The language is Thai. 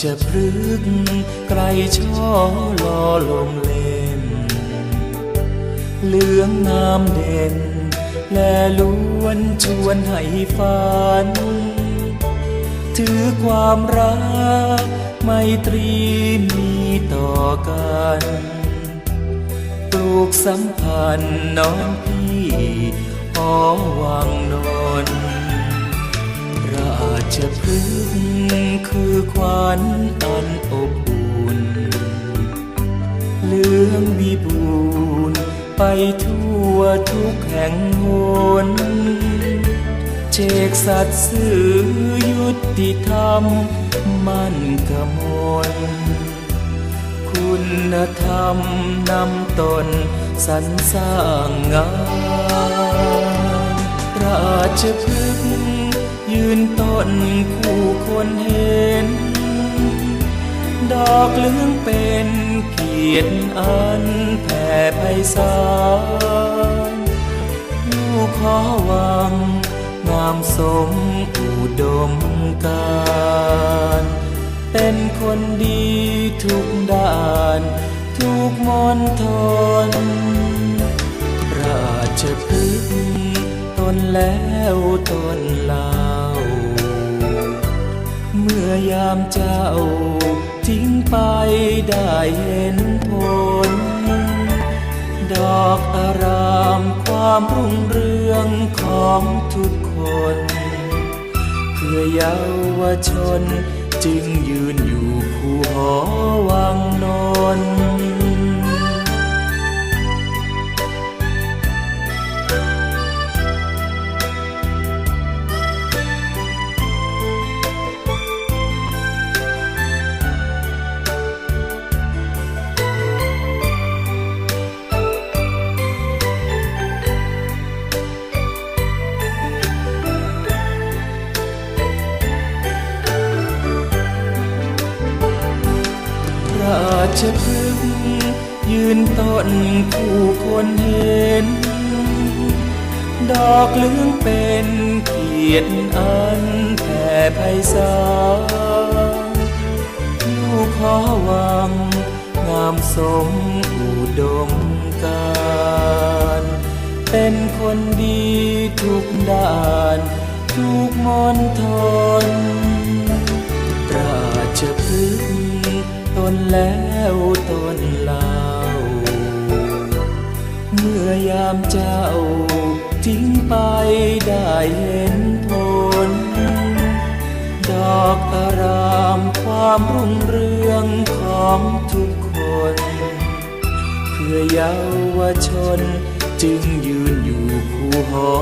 ชพฤกไกรช่อลอลมเล่นเหลืองงามเด่น และล้วนชวนให้ฝัน ถือความรักไมตรีมีต่อกันปลูกสัมพันธ์น้องพี่หอวังนนท์ ชพฤกษ์คือขวัญอันอบอุ่นเลืองวิบูรณ์ไปทั่วทุกแห่งหนเจกสัตว์สื่อยุติธรรมมั่นกมลคุณธรรมนำตนสรรสร้างงานราชพฤกษ์ นต้นคู่คนเห็น ดอกเหลืองเป็นเกียรติอันแผ่ไพศาลลูกขอวัง งามสมอุดมการเป็นคนดีทุกด้าน ทุกมนทน ราชพฤกษ์ตนแล้วตนลา มื่อยามเจ้า ทิ้งไปได้เห็นผล ดอกอารามความรุ่งเรืองของทุกคนเพื่อเยาวชนจึงยืนอยู่คู่หอวังนน ชพฤกษ์ยืนต้นผู้คนเห็น ดอกเหลืองเป็นเกียรติอันแผ่ไพศาลลูกขอวัง งามสมอุดมการเป็นคนดีทุกด้าน ทุกมนทน นแล้วตนเล่าเมื่อยามเจ้าทิ้งไปได้เห็นผล ดอกอารามความรุ่งเรืองของทุกคน เพื่อเยาวชนจึงยืนอยู่คู่หอ